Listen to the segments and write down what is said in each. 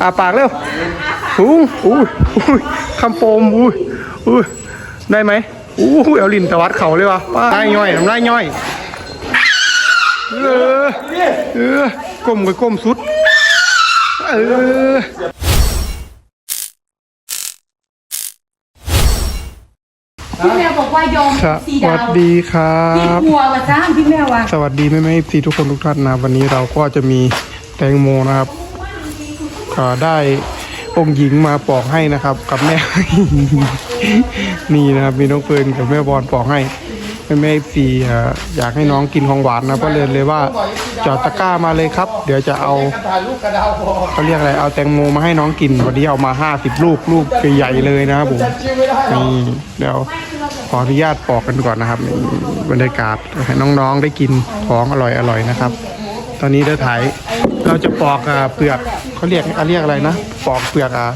อาปากเร็วหูอุ้ยอุ้ยคำโปมอุ้ยอุ้ยได้ไหมอู้หูเอาลิ้นตะวัดเข่าเลยวะป้าได้ย่อยทำได้ย่อย เออ เออก้มก็ก้มสุด เออพี่แมวบอกว่ายอมสสีวัดาสวดีครัพี่บ กลัวว่าจ้างพี่แมวว่ะสวัสดีแม่แม่ซีทุกคนทุกท่านนะวันนี้เราก็จะมีแตงโมนะครับก็ ได้องค์หญิงมาปอกให้นะครับ กับแม่ นี่นะครับมีน้องเฟิร์นกับแม่บอลปอกให้แม่แม่ซีอยากให้น้องกินของหวานนะก็เลยเลยว่าจอดตะกร้ามาเลยครับ เดี๋ยวจะเอาเขาเรียกอะไรเอาแตงโมมาให้น้องกินวันนี้เอามาห้าสิบลูกลูกใหญ่เลยนะครับผมนี่เดี๋ยวขออนุญาตปอกกันก่อนนะครับบรรยากาศให้น้องๆได้กินของอร่อยๆนะครับ ตอนนี้เดี๋ยวถ่าย เราจะปอกอ่าเปลือกเขาเรียกเขาเรียกอะไรนะปอกเปลือกอะ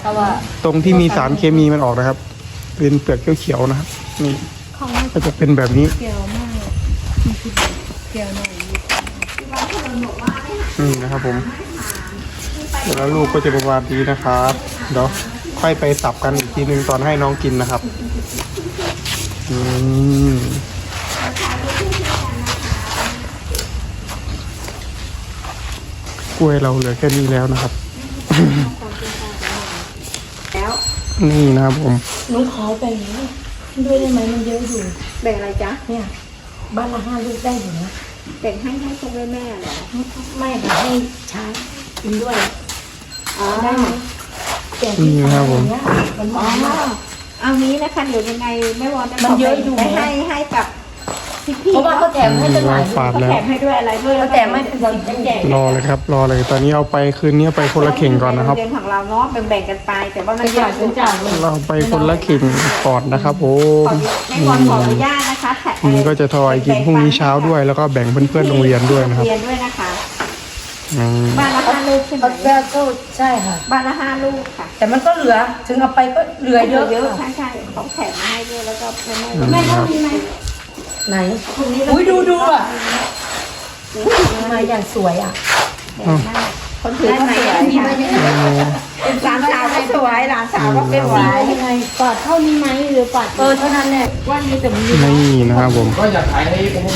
ตรงที่มีสารเคมีมันออกนะครับ เป็นเปลือกเขียวๆนะครับนี่ก็จะเป็นแบบนี้นี่นะครับผมแล้วลูกก็จะประมาณนี้นะครับเดี๋ยวค่อยไปสับกันอีกทีนึงตอนให้น้องกินนะครับ อืม กล้วยเราเหลือแค่นี้แล้วนะครับ แล้วนี่นะครับผม หนูขอแบ่งด้วยได้ไหมมันเยอะอยู่ แบ่งอะไรจ๊ะ เนี่ย บ้านละห้าลูกได้อยู่นะแบ่งให้ให้พวกแม่แม่ๆเหรอ ไม่ค่ะให้ช้างกินด้วยอ๋อได้ไหมแต่นี่ที่นะครับผม เนี่ยมันอ๋อมาก เอางี้นะคะเดี๋ยวยังไงแม่วอนจะมันเยอะอยู่ ไปให้ให้กับ พี่ๆเพราะว่าเขาแถมให้ตั้งหลายฝาดก็แล้ว แถมให้ด้วยอะไรด้วยเขาแถมให้เราแจกรอเลยครับ รอเลย ตอนนี้เอาไปคืนนี้เอาไปคนละเข่งก่อนนะครับ เรียนของเราเนาะแบ่งๆกันไป แต่ว่ามันประหยัดเป็นจ่ายเลยเราไปคนละเข่งก่อนนะครับผมแม่วอนขออนุญาตนะคะแถมนี่ก็จะทอยกินพรุ่งนี้เช้าด้วย แล้วก็แบ่งเพื่อนๆโรงเรียนด้วยนะครับเรียนด้วยนะคะอืมบ้านละห้าลูกใช่ไหมเขาแก้วก็ใช่ค่ะ บ้านละห้าลูกค่ะแต่มันก็เหลือ ถึงเอาไปก็เหลือเยอะเยอะค่ะใช่ใช่ของแถมมาให้ด้วยแล้วก็แม่แม่แม่ต้องมีไหม ไหนพรุ่งนี้เราอุ้ยดูดูอะมาอย่างสวยอะคนถือก็สวยค่ะหลานสาวก็สวยหลานสาวก็สวยยังไงปอดเท่านี้ไหมหรือปอดเออเท่านั้นแหละว่ามีแต่มีนี่นะครับผม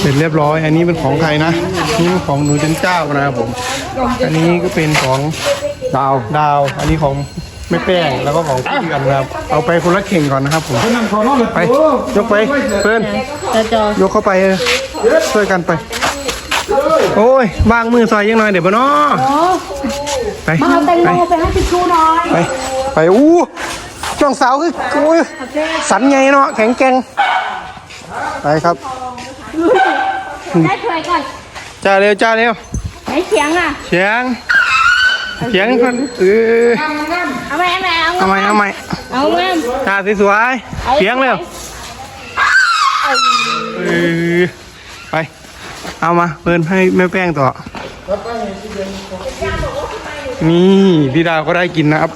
เสร็จเรียบร้อย อันนี้เป็นของใครนะนี่เป็นของหนูจันเจ้านะครับผม อันนี้ก็เป็นของดาวดาว อันนี้ของ แม่แป้งแล้วก็ของพี่เดือนนะครับ เอาไปคนละเข่งก่อนนะครับผมไปยกไปเพื่อนจะจอยกเข้าไปเออช่วยกันไป โอ้ยวางมือซอยยังหน่อยเดี๋ยวบ่เนาะไปมาเอาแตงไปโมไปให้พี่ชูหน่อยไปไปอู้ช่วงเสาคือโอ้ยสันไงเนาะแข็งแกร่งไปครับได้ถวยก่อนจ้าเร็วจ้าเร็วไหนเสียงอะเสียงเสียงคนเออ เอาไหมเอาไหมเอาเอาใหม่เอาใหม่เอาไหมจ้าสวยๆเสียงเร็วเออไป เอามาเปิดให้แม่แป้งต่อ นี่พี่ดาวก็ได้กินนะครับ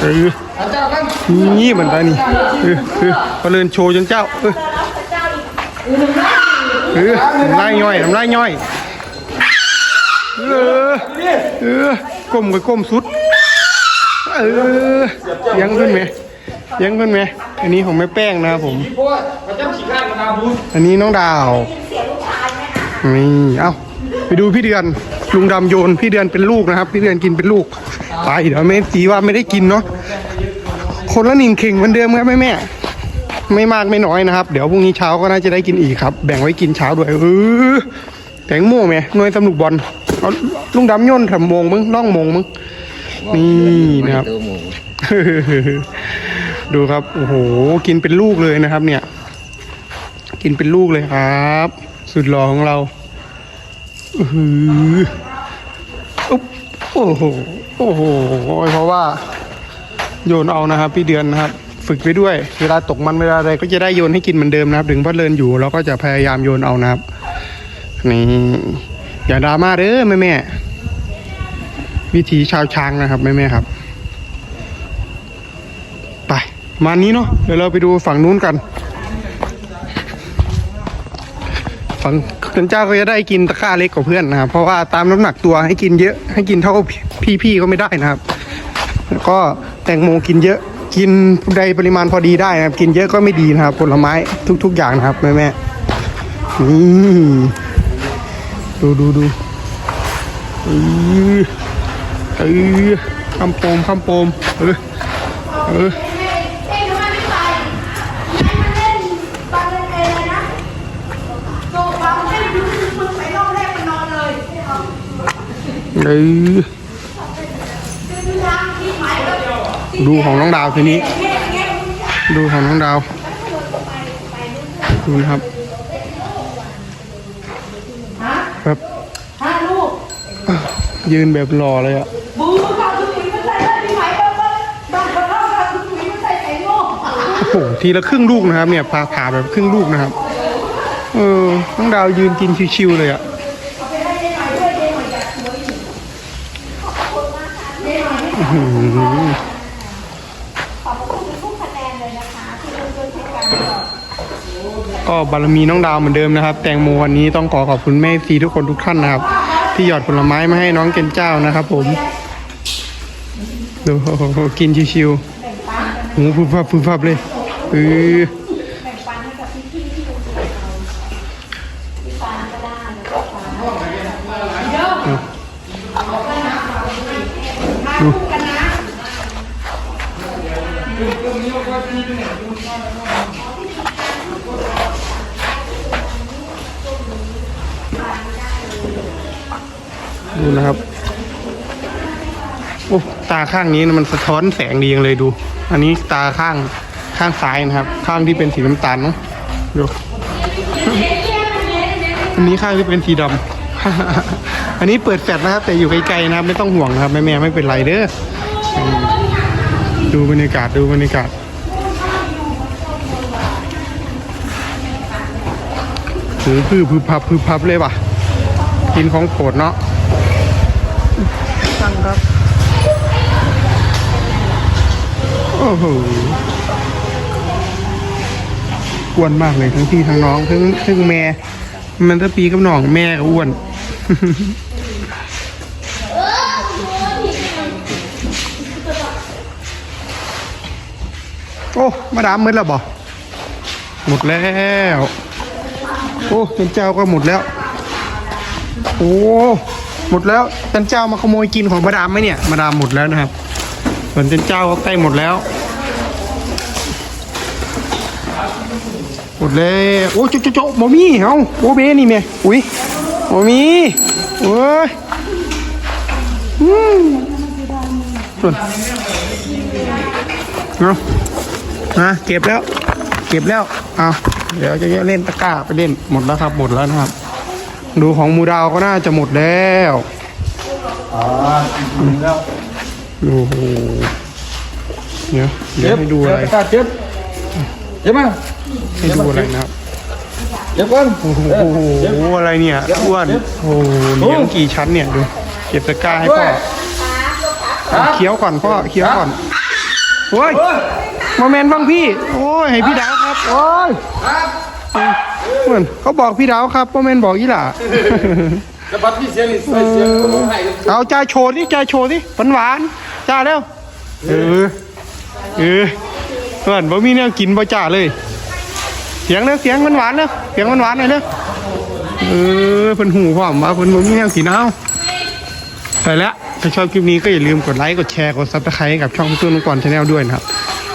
เออนี่เหมือนกันนี่เออเออก็เลินโชว์จนเจ้าเออ เออทำลายย่อยทำลายย่อยเออเออก้มก็ก้มสุดเออเสียังขึ้นไหมเสียังขึ้นไหมอันนี้ของแม่แป้งนะครับผมอันนี้น้องดาวนี่เอ้าไปดูพี่เดือนลุงดำโยนพี่เดือนเป็นลูกนะครับ พี่เดือนกินเป็นลูกไปเดี๋ยวแม่สีว่าไม่ได้กินเนาะคนละหนึ่งเข่งเหมือนเดิมครับแม่แม่ ไม่มากไม่น้อยนะครับ เดี๋ยวพรุ่งนี้เช้าก็น่าจะได้กินอีกครับ แบ่งไว้กินเช้าด้วยเออแตงโมไหมหน่วยสนุกบอลเอาลุงดำโย่นทำมงมึงน้องมงมึงนี่นะครับดูครับโอ้โหกินเป็นลูกเลยนะครับ เนี่ย กินเป็นลูกเลยครับ สุดหล่อของเราอือหืออุ๊บโอ้โหโอ้โหเพราะว่า โยนเอานะครับ พี่เดือนนะครับ ฝึกไปด้วย เวลาตกมันเวลาอะไรก็จะได้โยนให้กินเหมือนเดิมนะครับ ถึงพ่อเลินอยู่เราก็จะพยายามโยนเอานะครับ นี่อย่าดราม่าเด้อแม่แม่วิธีชาวช้างนะครับแม่แม่ครับ ไป มานี้เนาะเดี๋ยวเราไปดูฝั่งนู้นกัน ฝั่งจันเจ้าก็จะได้กินตะกร้าเล็กกว่าเพื่อนนะครับ เพราะว่าตามน้ำหนักตัวให้กินเยอะ ให้กินเท่าพี่ๆก็ไม่ได้นะครับ แล้วก็แตงโมกินเยอะ กินในปริมาณพอดีได้นะครับ กินเยอะก็ไม่ดีนะครับ ผลไม้ทุก ๆ อย่างนะครับแม่แม่นี่ดูดูดูเออเออคำโปมคำโปมเออเออเอ้ยทำไมไม่ไปให้มันเล่นตอ ดูของน้องดาวทีนี้ ดูของน้องดาวดูนะครับครับห้าลูกยืนแบบหล่อเลยอะคุณหมีมันใส่ได้ที่ไหนบ้างบ้างบ้างบ้างค่ะคุณหมีมันใส่ไข่โอ้โหทีละครึ่งลูกนะครับ เนี่ยผ่าผ่าแบบครึ่งลูกนะครับ เออน้องดาวยืนกินชิวๆเลยอะอื้ ก็บารมีน้องดาวเหมือนเดิมนะครับ แตงโมวันนี้ต้องขอขอบคุณแม่ซีทุกคนทุกท่านนะครับ ที่หยอดผลไม้มาให้น้องเกณเจ้านะครับ ผมดูกินชิวๆหูฟุบฟับฟุบฟับเลยเออดู ดูนะครับโอ้ตาข้างนี้นะมันสะท้อนแสงดีจังเลยดู อันนี้ตาข้างข้างซ้ายนะครับ ข้างที่เป็นสีน้ำตาลเนาะดูอันนี้ข้างที่เป็นสีดำอันนี้เปิดแฟลชนะครับ แต่อยู่ไกลๆนะครับ ไม่ต้องห่วงนะครับแม่แม่ไม่เป็นไรเด้อดูบรรยากาศดูบรรยากาศหูพือพือพับพือพับเลยว่ะ กินของโปรดเนาะ สั่งครับ โอ้โหอ้วนมากเลยทั้งพี่ทั้งน้องทั้งทั้งแม่ มันถ้าปีกับน้องแม่ก็อ้วน โอ้ มาดามมืดแล้วบ่หมดแล้ว โอ้เป็นเจ้าก็หมดแล้ว โอ้ หมดแล้วจันเจ้ามาขโมยกินของมาดามไหมเนี่ยมาดามหมดแล้วนะครับส่วนจันเจ้าก็ใกล้หมดแล้วหมดแล้วโอ้โจโจโจบอมี่เอ้าโอเบนี่แม่อุ้ยบอมี่โอ้ยอืมส่วนเอานะเก็บแล้ว เก็บแล้วเอาเดี๋ยวจะเล่นตะกร้าไปเล่นหมดแล้วครับหมดแล้วนะครับ ดูของหมูดาวก็น่าจะหมดแล้วอ๋อแล้วโอ้โหเดี๋ยวเดี๋ยวให้ดูอะไรเจ็บเจ็บเจ็บมั้ยให้ดูอะไรนะครับเจ็บก่อนโอ้โหอะไรเนี่ยอ้วนโอ้โหเลี้ยงกี่ชั้นเนี่ยดูเก็บตะกร้าให้พ่อเคี้ยวก่อนพ่อเคี้ยวก่อนโอ้ยโมเมนต์บ้างพี่ โอ้ยให้พี่ดาวครับ โอ้ย เหมือนเขาบอกพี่ดาวครับโมเมนต์บอกยี่หล่ะจะพัดพี่เสียงนี่ใส่เสียงร้องไห้เอาจ้าโชว์ดิจ้าโชว์ดิหวานหวานๆจ้าเร็วเออเออเพื่อนบ่มีแนวกินบ่จ้าเลย เสียงเด้อเสียงหวานหวานๆเด้อเสียงหวานหวานๆหน่อยเด้อเออเพิ่นหูความว่าเพิ่นบ่มีแนวกินเอาไปแล้วถ้าชอบคลิปนี้ก็อย่าลืมกดไลค์กดแชร์กดซับสไครต์กับช่องตุ้นก่อนชาแนลด้วยนะครับ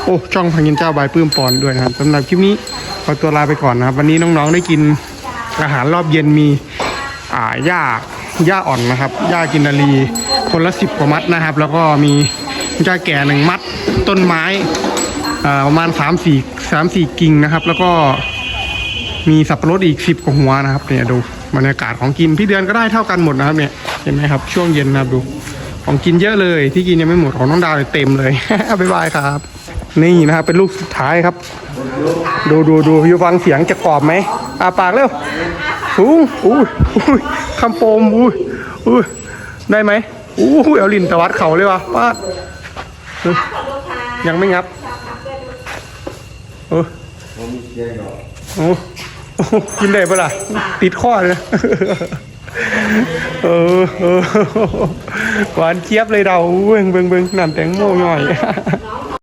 โอ้ช่องพังยินเจ้าบายปื้มปอนด้วยนะครับสำหรับคลิปนี้ ขอตัวลาไปก่อนนะครับ วันนี้น้องๆได้กินอาหารรอบเย็นมีอ่าหญ้าหญ้าอ่อนนะครับหญ้ากินนารีคนละสิบกว่ามัดนะครับ แล้วก็มีหญ้าแก่หนึ่งมัดต้นไม้อ่าประมาณสามสี่สามสี่กิ่งนะครับ แล้วก็มีสับปะรดอีกสิบกว่าหัวนะครับเนี่ยดูบรรยากาศของกินพี่เดือนก็ได้เท่ากันหมดนะครับเนี่ยเห็นไหมครับช่วงเย็นนะครับดูของกินเยอะเลยที่กินยังไม่หมดของน้องดาวเต็มเลยบ๊ายบายครับ นี่นะครับเป็นลูกสุดท้ายครับ ดูดูดูอยู่ฟังเสียงจะกรอบไหมอาปากเร็วอู้อู้อู้คำโปมอู้อู้ได้ไหมอู้เอาลินตะวัดเขาเลยวะป้ายังไม่งับเออโอ้โหกินได้ปะล่ะ ติดข้อเลยเออเออหวานเจี๊ยบเลยเราเบิ่งเบิ่งเบิ่งน้ำแตงโมหน่อย